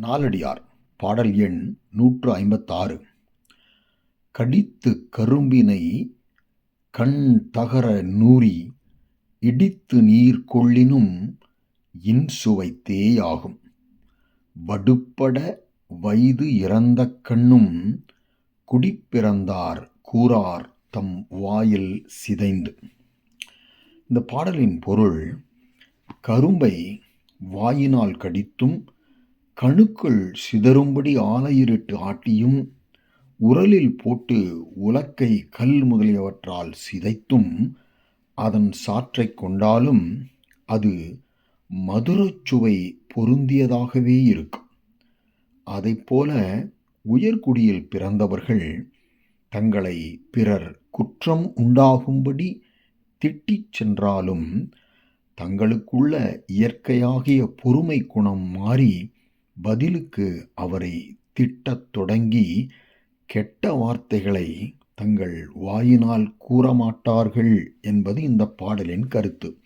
நாலடியார். பாடல் எண் நூற்று ஐம்பத்தாறு. கடித்து கரும்பினை கண் தகர நூறி இடித்து நீர் கொள்ளினும் இன்சுவைத்தேயாகும் வடுப்பட வயது இறந்த கண்ணும் குடிப்பிறந்தார் கூறார் தம் வாயில் சிதைந்து. இந்த பாடலின் பொருள் கரும்பை வாயினால் கடித்தும் கணுக்கள் சிதறும்படி ஆலையிருட்டு ஆட்டியும் உரலில் போட்டு உலக்கை கல் முதலியவற்றால் சிதைத்தும் அதன் சாற்றைக் கொண்டாலும் அது மதுரச்சுவை பொருந்தியதாகவே இருக்கும். அதைப்போல உயர்குடியில் பிறந்தவர்கள் தங்களை பிறர் குற்றம் உண்டாகும்படி திட்டிச் சென்றாலும் தங்களுக்குள்ள இயற்கையாகிய பொறுமை குணம் மாறி பதிலுக்கு அவரை திட்டத் தொடங்கி கெட்ட வார்த்தைகளை தங்கள் வாயினால் கூறமாட்டார்கள் என்பது இந்த பாடலின் கருத்து.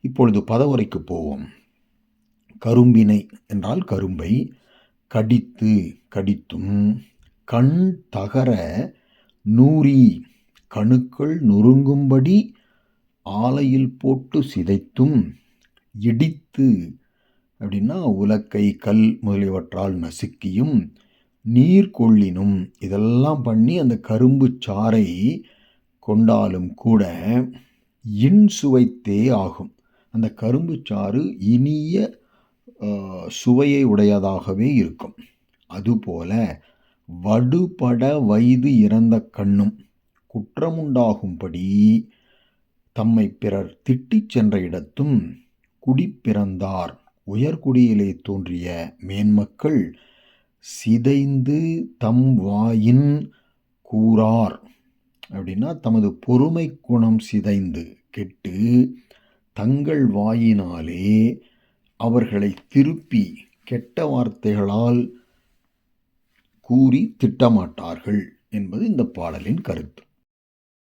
இப்பொழுது பதவுரைக்கு போவோம். கரும்பினை என்றால் கரும்பை கடித்து கடித்தும் கண் தகர நூறி கணுக்கள் நொறுங்கும்படி ஆலையில் போட்டு சிதைத்தும் இடித்து அப்படின்னா உலக்கை கல் முதலியவற்றால் நசுக்கியும் நீர் கொள்ளினும் இதெல்லாம் பண்ணி அந்த கரும்பு சாறை கொண்டாலும் கூட இன் சுவைத்தே ஆகும். அந்த கரும்பு சாறு இனிய சுவையை உடையதாகவே இருக்கும். அதுபோல வடுபட வயது இறந்த கண்ணும் குற்றமுண்டாகும்படி தம்மை பிறர் திட்டிச் சென்ற இடத்தும் குடிப்பிறந்தார். உயர்குடியிலே தோன்றிய மேன்மக்கள் சிதைந்து தம் வாயின் கூறார். அப்படின்னா தமது பொறுமை குணம் சிதைந்து கெட்டு தங்கள் வாயினாலே அவர்களை திருப்பி கெட்ட வார்த்தைகளால் கூறி திட்டமாட்டார்கள் என்பது இந்த பாடலின் கருத்து.